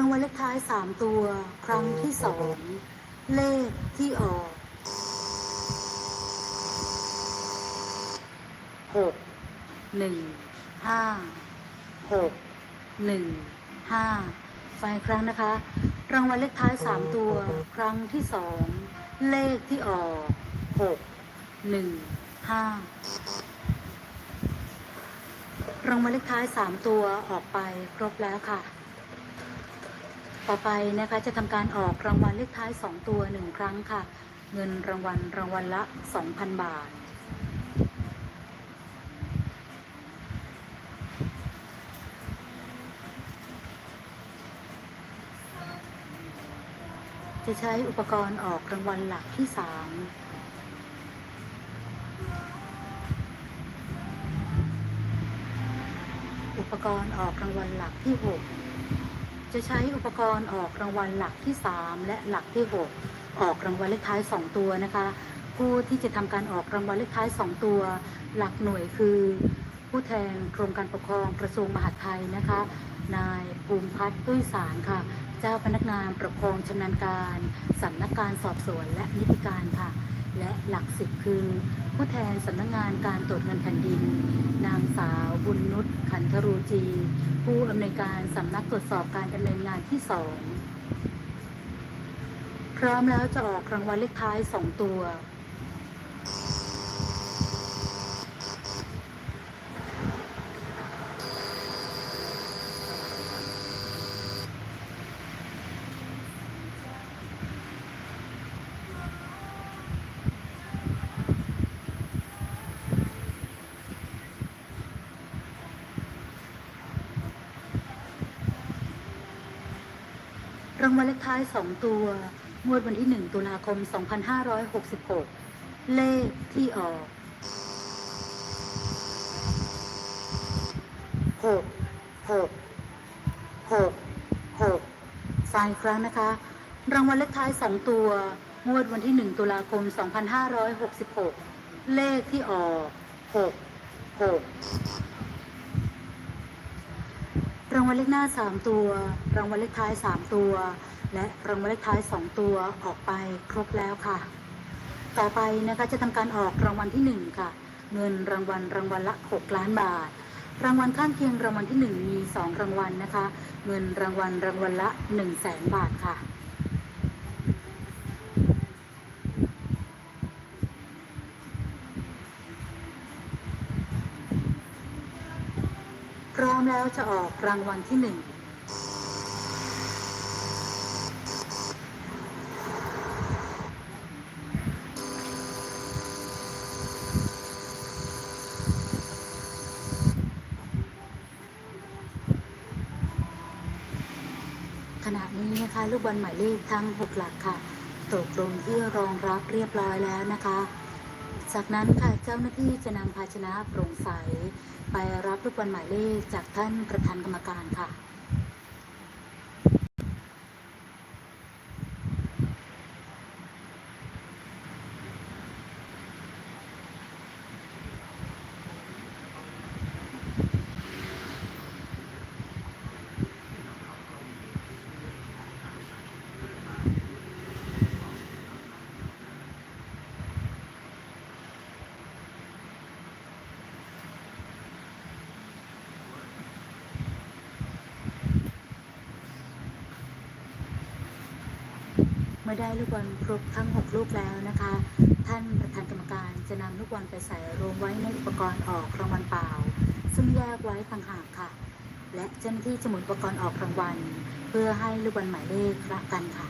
รางวัลเลขท้ายสามตัว ครั้งที่สองเลขที่ออกหกหนึ่งห้าหกหนึ่งห้าไฟครั้งนะคะ รางวัลเลขท้ายสามตัว ครั้งที่สองเลขที่ออกหกหนึ่งห้ารางวัลเลขท้ายสามตัวออกไปครบแล้วค่ะ ต่อไปนะคะจะทำการออกรางวัลเลขท้าย 2 ตัวหนึ่งครั้งค่ะ เงินรางวัลรางวัลละ 2,000 บาท จะใช้อุปกรณ์ออกรางวัลหลักที่ 3อุปกรณ์ออกรางวัลหลักที่ 6 จะใช้อุปกรณ์ออกรางวัลหลักที่ 3 และหลักที่ 6 ออกรางวัลเลขท้าย 2 ตัวนะคะ ผู้ที่จะทำการออกรางวัลเลขท้าย 2 ตัว หลักหน่วยคือ ผู้แทนกรมการปกครองกระทรวงมหาดไทยนะคะ นายภูมิพัฒน์ตุ้ยสารค่ะ เจ้าพนักงานปกครองชำนาญการสำนักการสอบสวนและนิติการค่ะ และหลักสิบคือ ผู้แทนสำนักงานการตรวจเงินแผ่นดิน นางสาวบุญนุชขันธรูจี ผู้อำนวยการสำนักตรวจสอบการดำเนินงานที่สองพร้อมแล้วจะออกรางวัลเลขท้ายสองตัว รางวัลเลขท้าย 2 ตัว งวดวันที่ 1 ตุลาคม 2566 เลขที่ออก 6 6 6 6ฝ่ายครั้งนะคะ รางวัลเลขท้าย 2 ตัว งวดวันที่ 1 ตุลาคม 2566 เลขที่ออก 6 6 รางวัลเลขหน้า 3 ตัว รางวัลเลขท้าย 3 ตัว และรางวัลเลขท้าย 2 ตัวออกไปครบแล้วค่ะ ต่อไปนะคะจะทำการออกรางวัลที่ 1 ค่ะ เงินรางวัลรางวัลละ 6 ล้านบาท รางวัลข้างเคียงรางวัลที่ 1 มี 2 รางวัลนะคะ เงินรางวัลรางวัลละ 1 0 0 0 0แสนบาทค่ะ พร้อมแล้วจะออกรางวัลที่หนึ่งขณะนี้นะคะลูกบอลหมายเลขทั้ง 6 หลักค่ะ ตกลงที่รองรับเรียบร้อยแล้วนะคะ จากนั้นค่ะเจ้าหน้าที่จะนำภาชนะโปร่งใส ไปรับลูกบอลหมายเลขจากท่านประธานกรรมการค่ะ มื่อได้ลูกบอลครบทั้ง 6 ลูกแล้วนะคะ ท่านประธานกรรมการจะนำลูกบอลไปใส่รวมไว้ในอุปกรณ์ออกรางวัลเปล่า ซึ่งแยกไว้ต่างหากค่ะ และเจ้าหน้าที่จะหมุนอุปกรณ์ออกรางวัล เพื่อให้ลูกบอลหมายเลขละกันค่ะ